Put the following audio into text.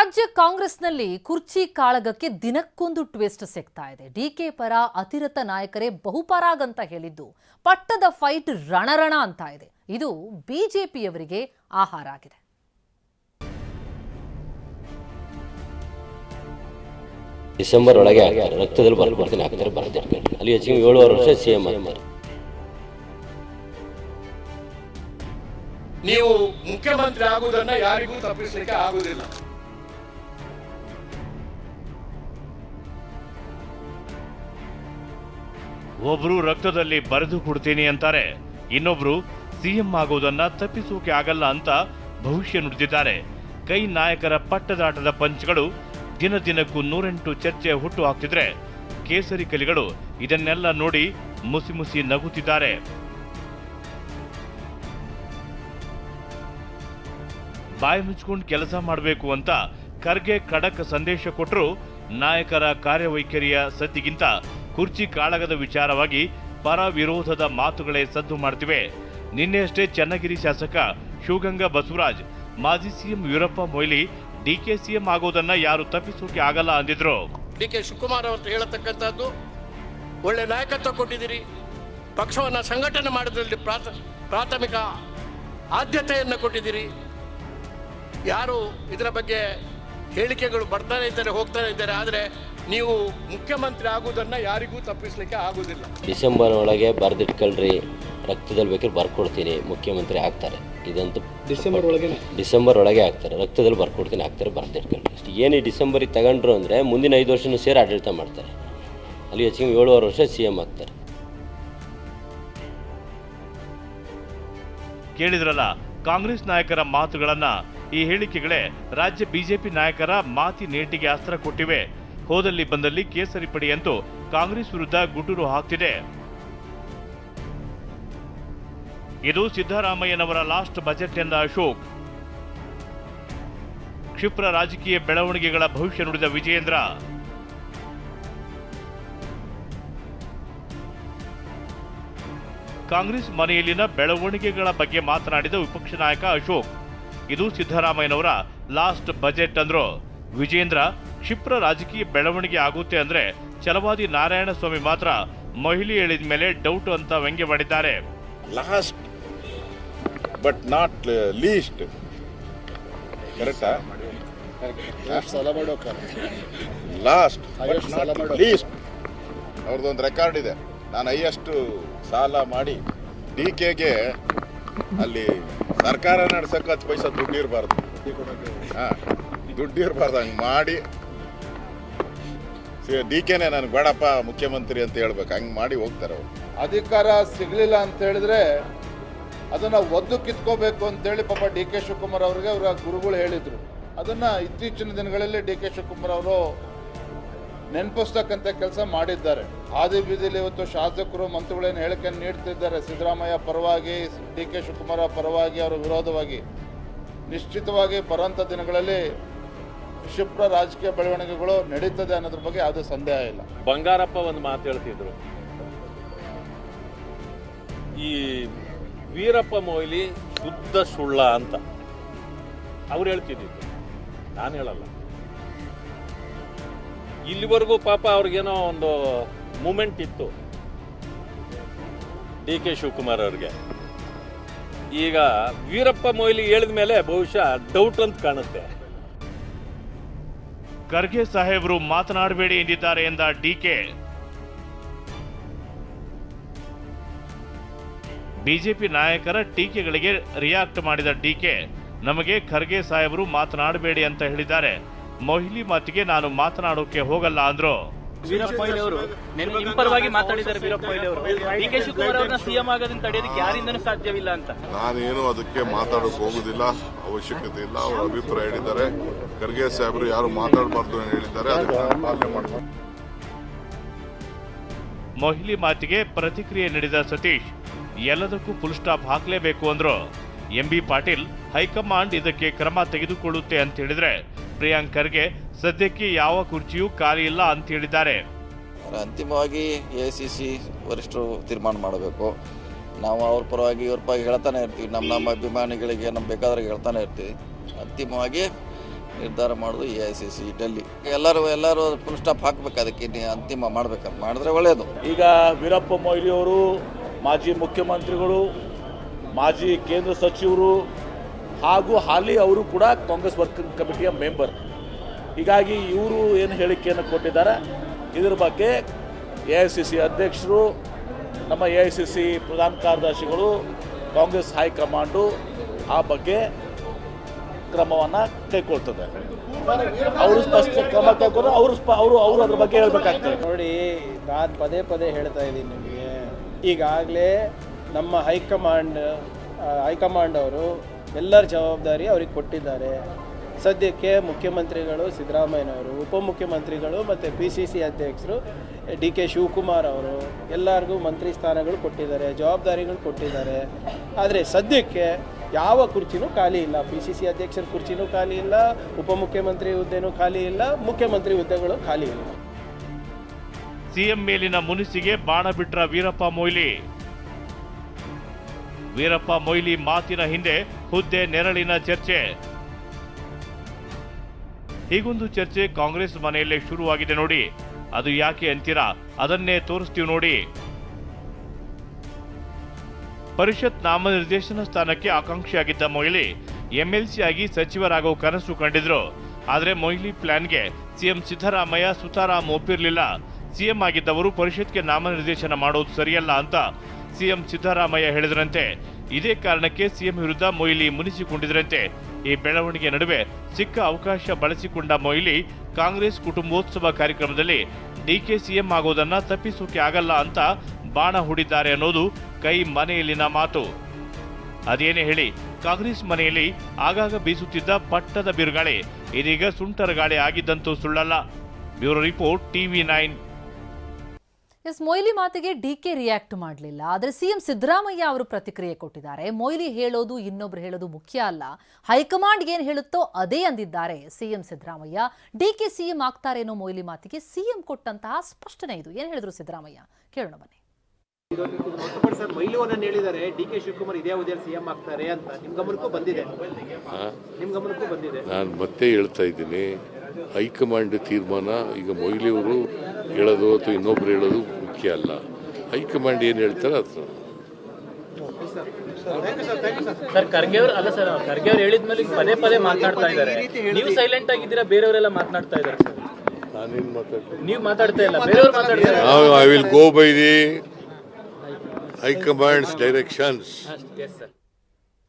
ರಾಜ್ಯ ಕಾಂಗ್ರೆಸ್ನಲ್ಲಿ ಕುರ್ಚಿ ಕಾಳಗಕ್ಕೆ ದಿನಕ್ಕೊಂದು ಟ್ವಿಸ್ಟ್ ಸಿಗ್ತಾ ಇದೆ. ಡಿಕೆ ಪರ ಅತಿರತ ನಾಯಕರೇ ಬಹುಪರಾಗ್ ಅಂತ ಹೇಳಿದ್ದು ಪಟ್ಟದ ಫೈಟ್ ರಣರಣ ಅಂತ ಇದೆ. ಇದು ಬಿಜೆಪಿಯವರಿಗೆ ಆಹಾರ ಆಗಿದೆ. ಡಿಸೆಂಬರ್ ಒಳಗೆ ರಕ್ತದಲ್ಲಿ ಬರ್ತೀನಿ ಹಾಕ್ತಾರೆ ಬರ್ತಾರೆ ಅಲ್ಲಿ ಹೆಚ್ಚಿಗೆ ಏಳುವರೆ ವರ್ಷ ಸಿ ಎಂ ನೀವು ಮುಖ್ಯಮಂತ್ರಿ ಆಗುವುದನ್ನ ಯಾರಿಗೂ ತಪ್ಪಿಸಲಿಕ್ಕೆ ಆಗುವುದಿಲ್ಲ. ಒಬ್ರು ರಕ್ತದಲ್ಲಿ ಬರೆದು ಕೊಡ್ತೀನಿ ಅಂತಾರೆ. ಇನ್ನೊಬ್ರು ಸಿಎಂ ಆಗೋದನ್ನ ತಪ್ಪಿಸೋಕೆ ಆಗಲ್ಲ ಅಂತ ಭವಿಷ್ಯ ನುಡಿದಿದ್ದಾರೆ. ಕೈ ನಾಯಕರ ಪಟ್ಟದಾಟದ ಪಂಚ್ಗಳು ದಿನ ದಿನಕ್ಕೂ ನೂರೆಂಟು ಚರ್ಚೆ ಹುಟ್ಟು ಹಾಕ್ತಿದ್ರೆ ಕೇಸರಿ ಕಲಿಗಳು ಇದನ್ನೆಲ್ಲ ನೋಡಿ ಮುಸಿ ಮುಸಿ ನಗುತ್ತಿದ್ದಾರೆ. ಬಾಯಿ ಮುಚ್ಕೊಂಡು ಕೆಲಸ ಮಾಡಬೇಕು ಅಂತ ಖರ್ಗೆ ಖಡಕ್ ಸಂದೇಶ ಕೊಟ್ಟರು ನಾಯಕರ ಕಾರ್ಯವೈಖರಿಯ ಸದ್ದಿಗಿಂತ ಕುರ್ಚಿ ಕಾಳಗದ ವಿಚಾರವಾಗಿ ಪರ ವಿರೋಧದ ಮಾತುಗಳೇ ಸದ್ದು ಮಾಡ್ತಿವೆ. ನಿನ್ನೆಯಷ್ಟೇ ಚನ್ನಗಿರಿ ಶಾಸಕ ಶಿವಗಂಗಾ ಬಸವರಾಜ್, ಮಾಜಿ CM Veerappa Moily DK CM ಆಗೋದನ್ನ ಯಾರು ತಪ್ಪಿಸೋಕೆ ಆಗಲ್ಲ ಅಂದಿದ್ರು. ಡಿ ಕೆ ಶಿವಕುಮಾರ್ ಅವರು ಹೇಳತಕ್ಕಂಥದ್ದು, ಒಳ್ಳೆ ನಾಯಕತ್ವ ಕೊಟ್ಟಿದ್ದೀರಿ. ಪಕ್ಷವನ್ನು ಸಂಘಟನೆ ಮಾಡೋದ್ರಲ್ಲಿ ಪ್ರಾಥ, ಪ್ರಾಥಮಿಕ ಆದ್ಯತೆಯನ್ನು ಕೊಟ್ಟಿದ್ದೀರಿ. ಯಾರು ಇದರ ಬಗ್ಗೆ ಹೇಳಿಕೆಗಳು ಬರ್ತಾನೆ ಇದ್ದಾರೆ, ಹೋಗ್ತಾನೆ ಇದ್ದಾರೆ, ಆದರೆ ನೀವು ಮುಖ್ಯಮಂತ್ರಿ ಆಗುವುದನ್ನು ಯಾರಿಗೂ ತಪ್ಪಿಸಲಿಕ್ಕೆ ಆಗೋದಿಲ್ಲ ಡಿಸೆಂಬರ್ ಒಳಗೆ ಬರ್ದಿಟ್ಕೊಳ್ರಿ ರಕ್ತದಲ್ಲಿ ಬೇಕಾದ್ರೆ ಬರ್ಕೊಡ್ತೀನಿ ಮುಖ್ಯಮಂತ್ರಿ ಆಗ್ತಾರೆ. ಇದಂತೂ ಡಿಸೆಂಬರ್ ಒಳಗೆ ಡಿಸೆಂಬರ್ ಒಳಗೆ ಆಗ್ತಾರೆ ರಕ್ತದಲ್ಲಿ ಬರ್ಕೊಡ್ತೀನಿ ಆಗ್ತಾರೆ ಬರ್ದಿಟ್ಕೊಳ್ರಿ. ಅಷ್ಟು ಏನು ಈ ಡಿಸೆಂಬರಿಗೆ ತಗೊಂಡ್ರು ಅಂದರೆ ಮುಂದಿನ ಐದು ವರ್ಷನೂ ಸೇರಿ ಆಡಳಿತ ಮಾಡ್ತಾರೆ. ಅಲ್ಲಿ ಹೆಚ್ಚಿಗೆ ಏಳುವರೆ ವರ್ಷ ಸಿ ಎಂ ಆಗ್ತಾರೆ. ಕೇಳಿದ್ರಲ್ಲ ಕಾಂಗ್ರೆಸ್ ನಾಯಕರ ಮಾತುಗಳನ್ನ ಈ ಹೇಳಿಕೆಗಳೇ ರಾಜ್ಯ ಬಿಜೆಪಿ ನಾಯಕರ ಮಾತಿ ನೇಟಿಗೆ ಅಸ್ತ್ರ ಕೊಟ್ಟಿವೆ. ಹೋದಲ್ಲಿ ಬಂದಲ್ಲಿ ಕೇಸರಿ ಪಡಿ ಕಾಂಗ್ರೆಸ್ ವಿರುದ್ಧ ಗುಟುರು ಹಾಕ್ತಿದೆ. ಇದು ಸಿದ್ದರಾಮಯ್ಯನವರ ಲಾಸ್ಟ್ ಬಜೆಟ್ ಎಂದ ಅಶೋಕ್. ಕ್ಷಿಪ್ರ ರಾಜಕೀಯ ಬೆಳವಣಿಗೆಗಳ ಭವಿಷ್ಯ ನುಡಿದ ವಿಜಯೇಂದ್ರ. ಕಾಂಗ್ರೆಸ್ ಮನೆಯಲ್ಲಿನ ಬೆಳವಣಿಗೆಗಳ ಬಗ್ಗೆ ಮಾತನಾಡಿದ ವಿಪಕ್ಷ ನಾಯಕ ಅಶೋಕ್. ಇದು ಸಿದ್ದರಾಮಯ್ಯನವರ ಲಾಸ್ಟ್ ಬಜೆಟ್ ಅಂದ್ರು. ವಿಜೇಂದ್ರ ಕ್ಷಿಪ್ರ ರಾಜಕೀಯ ಬೆಳವಣಿಗೆ ಆಗುತ್ತೆ ಅಂದ್ರೆ ಛಲವಾದಿ ನಾರಾಯಣ ಸ್ವಾಮಿ ಮಾತ್ರ ಮಹಿಳೆ ಹೇಳಿದ ಮೇಲೆ ಡೌಟ್ ಅಂತ ವ್ಯಂಗ್ಯ ಮಾಡಿದ್ದಾರೆ. ಲಾಸ್ಟ್ ಬಟ್ ನಾಟ್ ಲೀಸ್ಟ್ ಕರೆಕ್ಟಾ ಲಾಸ್ಟ್ ಲೀಸ್ಟ್ ಅವ್ರದ್ದೊಂದು ರೆಕಾರ್ಡ್ ಇದೆ. ನಾನು ಹೈಯೆಸ್ಟ್ ಸಾಲ ಮಾಡಿ ಡಿ ಕೆಗೆ ಅಲ್ಲಿ ಸರ್ಕಾರ ನಡ್ಸಕ್ಕೆ ಹತ್ತು ಪೈಸಾ ದುಡ್ಡು ಇರಬಾರ್ದು. ಹಾಂ ದುಡ್ಡು ಇರಬಾರ್ದು. ಹಂಗೆ ಮಾಡಿ ಡಿ ಕೆನೆ ನನಗೆ ಬೇಡಪ್ಪ, ಮುಖ್ಯಮಂತ್ರಿ ಅಂತ ಹೇಳ್ಬೇಕು. ಹಂಗೆ ಮಾಡಿ ಹೋಗ್ತಾರೆ ಅವರು. ಅಧಿಕಾರ ಸಿಗಲಿಲ್ಲ ಅಂತ ಹೇಳಿದ್ರೆ ಅದನ್ನ ಒದ್ದು ಕಿತ್ಕೋಬೇಕು ಅಂತೇಳಿ ಪಾಪ ಡಿ ಕೆ ಶಿವಕುಮಾರ್ ಅವರಿಗೆ ಅವರ ಗುರುಗಳು ಹೇಳಿದರು. ಅದನ್ನ ಇತ್ತೀಚಿನ ದಿನಗಳಲ್ಲಿ ಡಿ ಕೆ ಶಿವಕುಮಾರ್ ಅವರು ನೆನಪಿಸ್ತಕ್ಕಂಥ ಕೆಲಸ ಮಾಡಿದ್ದಾರೆ. ಹಾದಿ ಬೀದಿಲಿ ಇವತ್ತು ಶಾಸಕರು ಮಂತ್ರಿಗಳೇನು ಹೇಳಿಕೆಯನ್ನು ನೀಡ್ತಿದ್ದಾರೆ, ಸಿದ್ದರಾಮಯ್ಯ ಪರವಾಗಿ, ಡಿ ಕೆ ಶಿವಕುಮಾರ ಪರವಾಗಿ, ಅವರ ವಿರೋಧವಾಗಿ. ನಿಶ್ಚಿತವಾಗಿ ಬರೋಂಥ ದಿನಗಳಲ್ಲಿ ಕ್ಷಿಪ್ರ ರಾಜಕೀಯ ಬೆಳವಣಿಗೆಗಳು ನಡೀತದೆ ಅನ್ನೋದ್ರ ಬಗ್ಗೆ ಯಾವುದೇ ಸಂದೇಹ ಇಲ್ಲ. ಬಂಗಾರಪ್ಪ ಒಂದು ಮಾತು ಹೇಳ್ತಿದ್ರು. ಈ ವೀರಪ್ಪ ಮೊಯ್ಲಿ ಶುದ್ಧ ಸುಳ್ಳ ಅಂತ ಅವ್ರು ಹೇಳ್ತಿದ್ದಿದ್ದು ನಾನು ಹೇಳಲ್ಲ. ಇಲ್ಲಿವರೆಗೂ ಪಾಪ ಅವ್ರಿಗೇನೋ ಒಂದು ಮೂಮೆಂಟ್ ಇತ್ತು. ಡಿ ಕೆ ಶಿವಕುಮಾರ್ ಅವ್ರಿಗೆ. ಈಗ ವೀರಪ್ಪ ಮೊಯ್ಲಿ ಹೇಳಿದ ಮೇಲೆ ಬಹುಶಃ ಡೌಟ್ ಅಂತ ಕಾಣುತ್ತೆ. ಖರ್ಗೆ ಸಾಹೇಬರು ಮಾತನಾಡಬೇಡಿ ಎಂದಿದ್ದಾರೆ ಎಂದ ಡಿಕೆ ಬಿಜೆಪಿ ನಾಯಕರ ಟೀಕೆಗಳಿಗೆ ರಿಯಾಕ್ಟ್ ಮಾಡಿದ ಡಿಕೆ ನಮಗೆ ಖರ್ಗೆ ಸಾಹೇಬರು ಮಾತನಾಡಬೇಡಿ ಅಂತ ಹೇಳಿದ್ದಾರೆ. ಮೊಹಿಲಿ ಮಾತಿಗೆ ನಾನು ಮಾತನಾಡೋಕೆ ಹೋಗಲ್ಲ ಅಂದ್ರು. ವೀರಪ್ಪ ಮೊಯ್ಲಿ ಅವರು. ನೆನ್ನೆ ನಿಮ್ಮ ಪರವಾಗಿ ಮಾತಾಡಿದ್ದಾರೆ ವೀರಪ್ಪ ಮೊಯ್ಲಿ ಅವರು. ಡಿ ಕೆ ಶಿವಕುಮಾರ್ ಅವ್ರನ್ನ ಸಿಎಂ ಆಗೋದನ್ನ ತಡೆಯೋದಕ್ಕೆ ಯಾರಿಂದನೂ ಸಾಧ್ಯವಿಲ್ಲ ಅಂತ. ನಾನೇನು ಅದಕ್ಕೆ ಮಾತಾಡಕ್ ಹೋಗುದಿಲ್ಲ ಅವಶ್ಯಕತೆ ಇಲ್ಲ ಅವ್ರ ಅಭಿಪ್ರಾಯ ಹೇಳಿದ್ದಾರೆ. ಖರ್ಗೆ ಸಾಹೇಬರು ಯಾರು ಮಾತಾಡಬಾರ್ದು ಅಂತ ಹೇಳಿದ್ದಾರೆ ಅದಕ್ಕೆ ನಾನು ಪಾಲನೆ ಮಾಡ್ತೀನಿ. ಮೊಹಿಲಿ ಮಾತಿಗೆ ಪ್ರತಿಕ್ರಿಯೆ ನೀಡಿದ ಸತೀಶ್ ಎಲ್ಲದಕ್ಕೂ ಫುಲ್ ಸ್ಟಾಪ್ ಹಾಕಲೇಬೇಕು ಅಂದ್ರು. ಎಂಬಿ ಪಾಟೀಲ್ ಹೈಕಮಾಂಡ್ ಇದಕ್ಕೆ ಕ್ರಮ ತೆಗೆದುಕೊಳ್ಳುತ್ತೆ ಅಂತ ಹೇಳಿದ್ರೆ ಪ್ರಿಯಾಂಕ್ ಖರ್ಗೆ ಸದ್ಯಕ್ಕೆ ಯಾವ ಕುರ್ಚಿಯೂ ಖಾಲಿ ಇಲ್ಲ ಅಂತ ಹೇಳಿದ್ದಾರೆ. ಅಂತಿಮವಾಗಿ ಎ ಸಿ ಸಿ ವರಿಷ್ಠರು ತೀರ್ಮಾನ ಮಾಡಬೇಕು. ನಾವು ಅವ್ರ ಪರವಾಗಿ ಇವ್ರ ಪರವಾಗಿ ಹೇಳ್ತಾನೆ ಇರ್ತೀವಿ. ನಮ್ಮ ನಮ್ಮ ಅಭಿಮಾನಿಗಳಿಗೆ ನಮ್ಮ ಬೇಕಾದ್ರೆ ಹೇಳ್ತಾನೆ ಇರ್ತೀವಿ. ಅಂತಿಮವಾಗಿ ನಿರ್ಧಾರ ಮಾಡೋದು A I C C Delhi. ಎಲ್ಲರೂ ಎಲ್ಲರೂ ಫುಲ್ ಸ್ಟಾಪ್ ಹಾಕ್ಬೇಕು ಅದಕ್ಕೆ ಇನ್ನು ಅಂತಿಮ ಮಾಡ್ಬೇಕು ಮಾಡಿದ್ರೆ ಒಳ್ಳೆಯದು ಈಗ ವೀರಪ್ಪ ಮೊಯ್ಲಿ ಅವರು ಮಾಜಿ ಮುಖ್ಯಮಂತ್ರಿಗಳು ಮಾಜಿ ಕೇಂದ್ರ ಸಚಿವರು ಹಾಗೂ ಹಾಲಿ ಅವರು ಕೂಡ ಕಾಂಗ್ರೆಸ್ ವರ್ಕಿಂಗ್ ಕಮಿಟಿಯ ಮೆಂಬರ್. ಹೀಗಾಗಿ ಇವರು ಏನು ಹೇಳಿಕೆಯನ್ನು ಕೊಟ್ಟಿದ್ದಾರೆ, ಇದ್ರ ಬಗ್ಗೆ ಎ ಐ ಸಿ ಸಿ ಅಧ್ಯಕ್ಷರು, ನಮ್ಮ ಎ ಐ ಸಿ ಸಿ ಪ್ರಧಾನ ಕಾರ್ಯದರ್ಶಿಗಳು, ಕಾಂಗ್ರೆಸ್ ಹೈಕಮಾಂಡು ಆ ಬಗ್ಗೆ ಕ್ರಮವನ್ನು ಕೈಗೊಳ್ತದೆ. ಅವರು ಸ್ಪಷ್ಟ ಕ್ರಮ ಕೈಗೊಂಡು ಅವರು ಸ್ಪ, ಅವರು ಅವರು ಅದ್ರ ಬಗ್ಗೆ ಹೇಳಬೇಕಾಗ್ತದೆ. ನೋಡಿ, ನಾನು ಪದೇ ಪದೇ ಹೇಳ್ತಾ ಇದ್ದೀನಿ ನಿಮಗೆ. ಈಗಾಗಲೇ ನಮ್ಮ ಹೈಕಮಾಂಡ್ ಹೈಕಮಾಂಡ್ ಅವರು ಎಲ್ಲರ ಜವಾಬ್ದಾರಿ ಅವ್ರಿಗೆ ಕೊಟ್ಟಿದ್ದಾರೆ. ಸದ್ಯಕ್ಕೆ ಮುಖ್ಯಮಂತ್ರಿಗಳು ಸಿದ್ದರಾಮಯ್ಯನವರು, ಉಪಮುಖ್ಯಮಂತ್ರಿಗಳು ಮತ್ತು ಪಿ ಸಿ ಸಿ ಅಧ್ಯಕ್ಷರು, ಡಿ ಕೆ ಶಿವಕುಮಾರ್ ಅವರು ಎಲ್ಲರಿಗೂ ಮಂತ್ರಿ ಸ್ಥಾನಗಳು ಕೊಟ್ಟಿದ್ದಾರೆ, ಜವಾಬ್ದಾರಿಗಳು ಕೊಟ್ಟಿದ್ದಾರೆ. ಆದರೆ ಸದ್ಯಕ್ಕೆ ಯಾವ ಕುರ್ಚಿನೂ ಖಾಲಿ ಇಲ್ಲ. ಪಿ ಸಿ ಸಿ ಅಧ್ಯಕ್ಷರ ಕುರ್ಚಿನೂ ಖಾಲಿ ಇಲ್ಲ, ಉಪಮುಖ್ಯಮಂತ್ರಿ ಹುದ್ದೆನೂ ಖಾಲಿ ಇಲ್ಲ, ಮುಖ್ಯಮಂತ್ರಿ ಹುದ್ದೆಗಳು ಖಾಲಿ ಇಲ್ಲ. ಸಿಎಂ ಮೇಲಿನ ಮುನಿಸಿಗೆ ಬಾಣ ಬಿಟ್ರ ವೀರಪ್ಪ ಮೊಯ್ಲಿ. ವೀರಪ್ಪ ಮೊಯ್ಲಿ ಮಾತಿನ ಹಿಂದೆ ಹುದ್ದೆ ನೆರಳಿನ ಚರ್ಚೆ. ಹೀಗೊಂದು ಚರ್ಚೆ ಕಾಂಗ್ರೆಸ್ ಮನೆಯಲ್ಲೇ ಶುರುವಾಗಿದೆ ನೋಡಿ. ಅದು ಯಾಕೆ ಅಂತೀರಾ? ಅದನ್ನೇ ತೋರಿಸ್ತೀವಿ ನೋಡಿ. ಪರಿಷತ್ ನಾಮನಿರ್ದೇಶನ ಸ್ಥಾನಕ್ಕೆ ಆಕಾಂಕ್ಷಿಯಾಗಿದ್ದ ಮೊಯ್ಲಿ ಎಂಎಲ್ಸಿ ಆಗಿ ಸಚಿವರಾಗೋ ಕನಸು ಕಂಡಿದ್ರು. ಆದರೆ ಮೊಯ್ಲಿ ಪ್ಲಾನ್ಗೆ ಸಿಎಂ ಸಿದ್ದರಾಮಯ್ಯ ಸುತಾರಾಮ್ ಒಪ್ಪಿರಲಿಲ್ಲ. ಸಿಎಂ ಆಗಿದ್ದವರು ಪರಿಷತ್ಗೆ ನಾಮನಿರ್ದೇಶನ ಮಾಡೋದು ಸರಿಯಲ್ಲ ಅಂತ ಸಿಎಂ ಸಿದ್ದರಾಮಯ್ಯ ಹೇಳಿದ್ರಂತೆ. ಇದೇ ಕಾರಣಕ್ಕೆ ಸಿಎಂ ವಿರುದ್ಧ ಮೊಯ್ಲಿ ಮುನಿಸಿಕೊಂಡಿದ್ದರಂತೆ ಈ ಬೆಳವಣಿಗೆ ನಡುವೆ ಸಿಕ್ಕ ಅವಕಾಶ ಬಳಸಿಕೊಂಡ ಮೊಯ್ಲಿ ಕಾಂಗ್ರೆಸ್ ಕುಟುಂಬೋತ್ಸವ ಕಾರ್ಯಕ್ರಮದಲ್ಲಿ ಡಿಕೆ ಸಿಎಂ ಆಗೋದನ್ನ ತಪ್ಪಿಸೋಕೆ ಆಗಲ್ಲ ಅಂತ ಬಾಣ ಹೂಡಿದ್ದಾರೆ ಅನ್ನೋದು ಕೈ ಮನೆಯಲ್ಲಿನ ಮಾತು. ಅದೇನೇ ಹೇಳಿ, ಕಾಂಗ್ರೆಸ್ ಮನೆಯಲ್ಲಿ ಆಗಾಗ ಬೀಸುತ್ತಿದ್ದ ಪಟ್ಟದ ಬಿರುಗಾಳಿ, ಇದೀಗ ಸುಂಟರ ಗಾಳಿ ಆಗಿದ್ದಂತೂ ಸುಳ್ಳಲ್ಲ. Bureau report TV nine. Yes, Moily ಮಾತಿಗೆ ಡಿ ಕೆ ರಿಯಾಕ್ಟ್ ಮಾಡಲಿಲ್ಲ. ಆದರೆ ಸಿಎಂ ಸಿದ್ದರಾಮಯ್ಯ ಅವರು ಪ್ರತಿಕ್ರಿಯೆ ಕೊಟ್ಟಿದ್ದಾರೆ. ಮೊಯ್ಲಿ ಹೇಳೋದು ಇನ್ನೊಬ್ರು ಹೇಳೋದು ಮುಖ್ಯ ಅಲ್ಲ. ಹೈಕಮಾಂಡ್ ಏನು ಹೇಳುತ್ತೋ ಅದೇ ಅಂದಿದ್ದಾರೆ CM Siddaramaiah. D K CM ಆಗ್ತಾರೇನೋ Moily ಮಾತಿಗೆ ಸಿಎಂ ಕೊಟ್ಟಂತಹ ಸ್ಪಷ್ಟನೆ ಇದು. ಏನು ಹೇಳಿದ್ರು ಸಿದ್ದರಾಮಯ್ಯ? ಕೇಳೋಣ ಬನ್ನಿ. ಹೇಳಿದ್ದಾರೆ ಡಿ ಕೆ ಶಿವಕುಮಾರ್ ಇದೇ ಸಿಎಂ ಆಗ್ತಾರೆ ಅಂತ ನಿಮ್ ಗಮನಕ್ಕೂ ಬಂದಿದೆ ನಿಮ್ ಗಮನಕ್ಕೂ ಬಂದಿದೆ ನಾನು ಮತ್ತೆ ಹೇಳ್ತಾ ಇದ್ದೀನಿ. ಹೈಕಮಾಂಡ್ ತೀರ್ಮಾನ ಈಗ ಮೊಯ್ಲಿಯವರು ಹೇಳೋದು ಅಥವಾ ಇನ್ನೊಬ್ರು ಹೇಳೋದು ಮುಖ್ಯ ಅಲ್ಲ. ಹೈಕಮಾಂಡ್ ಏನು ಹೇಳ್ತಾರೆ ಅದು ಸರ್. ಖರ್ಗೆ ಅವ್ರು ಅಲ್ಲ ಸರ್ ಖರ್ಗೆ ಅವ್ರು ಹೇಳಿದ್ಮೇಲೆ ಪದೇ ಪದೇ ಮಾತನಾಡ್ತಾ ಇದ್ದಾರೆ. ನೀವು ಸೈಲೆಂಟ್ ಆಗಿದ್ದೀರಾ ಬೇರೆಯವರೆಲ್ಲ ಮಾತನಾಡ್ತಾ ಇದ್ದಾರೆ ಸರ್? ನಾನೇನು ಮಾತಾಡ್ತೀನಿ? ನೀವು ಮಾತಾಡ್ತಾ ಇಲ್ಲ ಬೇರೆಯವ್ರು ಮಾತಾಡ್ತಾರೆ I will go by the high command's directions yes sir